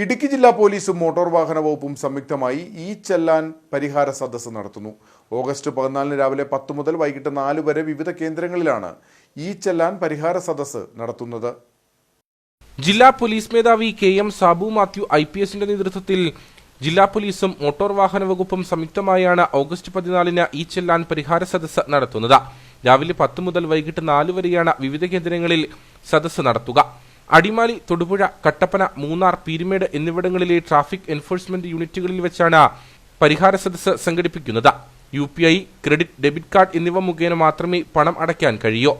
ഇടുക്കി ജില്ലാ പോലീസും മോട്ടോർ വാഹന വകുപ്പും സംയുക്തമായി ഈ ചെല്ലാൻ പരിഹാര സദസ്സ് നടത്തുന്നു. ഓഗസ്റ്റ് പതിനാലിന് രാവിലെ പത്ത് മുതൽ വൈകിട്ട് നാല് വരെ വിവിധ കേന്ദ്രങ്ങളിലാണ് ഈ ചെല്ലാൻ പരിഹാര സദസ്സ് നടത്തുന്നത്. ജില്ലാ പോലീസ് മേധാവി K M Sabu Mathew I P എസിന്റെ നേതൃത്വത്തിൽ ജില്ലാ പോലീസും മോട്ടോർ വാഹന വകുപ്പും സംയുക്തമായാണ് ഓഗസ്റ്റ് പതിനാലിന് ഈ ചെല്ലാൻ പരിഹാര സദസ്സ് നടത്തുന്നത്. രാവിലെ പത്ത് മുതൽ വൈകിട്ട് നാല് വരെയാണ് വിവിധ കേന്ദ്രങ്ങളിൽ സദസ്സ് നടത്തുക. അടിമാലി തൊടുപുഴ കട്ടപ്പന മൂന്നാർ പീരുമേട് എന്നിവിടങ്ങളിലെ ട്രാഫിക് എൻഫോഴ്സ്മെന്റ് യൂണിറ്റുകളിൽ വെച്ചാണ് പരിഹാര സദസ് സംഘടിപ്പിക്കുന്നത്. U P I credit debit card എന്നിവ മുഖേന മാത്രമേ പണം അടയ്ക്കാൻ കഴിയൂ.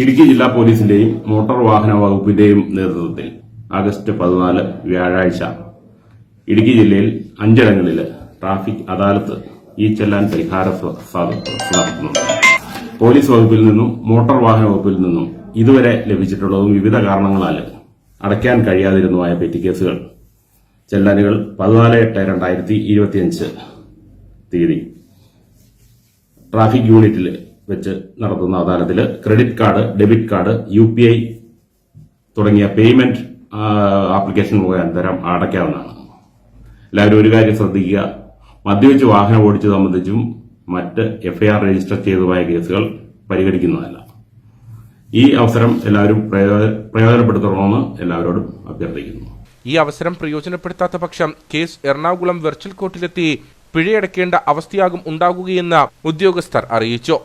ഇടുക്കി ജില്ലാ പോലീസിന്റെയും മോട്ടോർ വാഹന വകുപ്പിന്റെയും നേതൃത്വത്തിൽ ആഗസ്റ്റ് പതിനാല് വ്യാഴാഴ്ച ഇടുക്കി ജില്ലയിൽ അഞ്ചിടങ്ങളിൽ ട്രാഫിക് അദാലത്ത് ഈ ചെല്ലാൻ പരിഹാര നടത്തുന്നുണ്ട്. പോലീസ് വകുപ്പിൽ നിന്നും മോട്ടോർ വാഹന വകുപ്പിൽ നിന്നും ഇതുവരെ ലഭിച്ചിട്ടുള്ളതും വിവിധ കാരണങ്ങളാൽ അടയ്ക്കാൻ കഴിയാതിരുന്നതുമായ പെറ്റി കേസുകൾ ചെല്ലാനുകൾ പതിനാല് എട്ട് രണ്ടായിരത്തി ഇരുപത്തിയഞ്ച് തീയതി. ട്രാഫിക് യൂണിറ്റിൽ വെച്ച് നടത്തുന്ന അദാലത്തിൽ credit card debit card U P I തുടങ്ങിയ പേയ്മെന്റ് ആപ്ലിക്കേഷൻ മുഖാന്തരം അടയ്ക്കാവുന്നതാണ്. എല്ലാവരും ഒരു കാര്യം ശ്രദ്ധിക്കുക. മദ്യവെച്ച് വാഹനം ഓടിച്ചു സംബന്ധിച്ചും മറ്റ് എഫ്ഐആർ രജിസ്റ്റർ ചെയ്തതുമായ കേസുകൾ പരിഗണിക്കുന്നതല്ല. ഈ അവസരം എല്ലാവരും പ്രയോജനപ്പെടുത്തണമെന്ന് എല്ലാവരോടും അഭ്യർത്ഥിക്കുന്നു. ഈ അവസരം പ്രയോജനപ്പെടുത്താത്ത പക്ഷം കേസ് എറണാകുളം വെർച്വൽ കോർട്ടിലെത്തി പിഴയടക്കേണ്ട അവസ്ഥയാകും ഉണ്ടാകുകയെന്ന് ഉദ്യോഗസ്ഥർ അറിയിച്ചു.